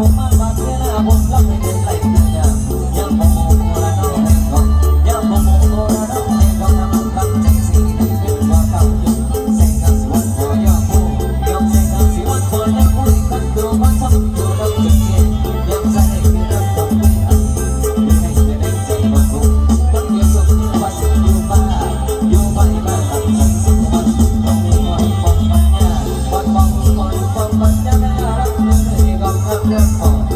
ผมมาบาดเจ็บหน้าผมรับไม่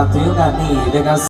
นะรับถือโอกาสนี้นะครับ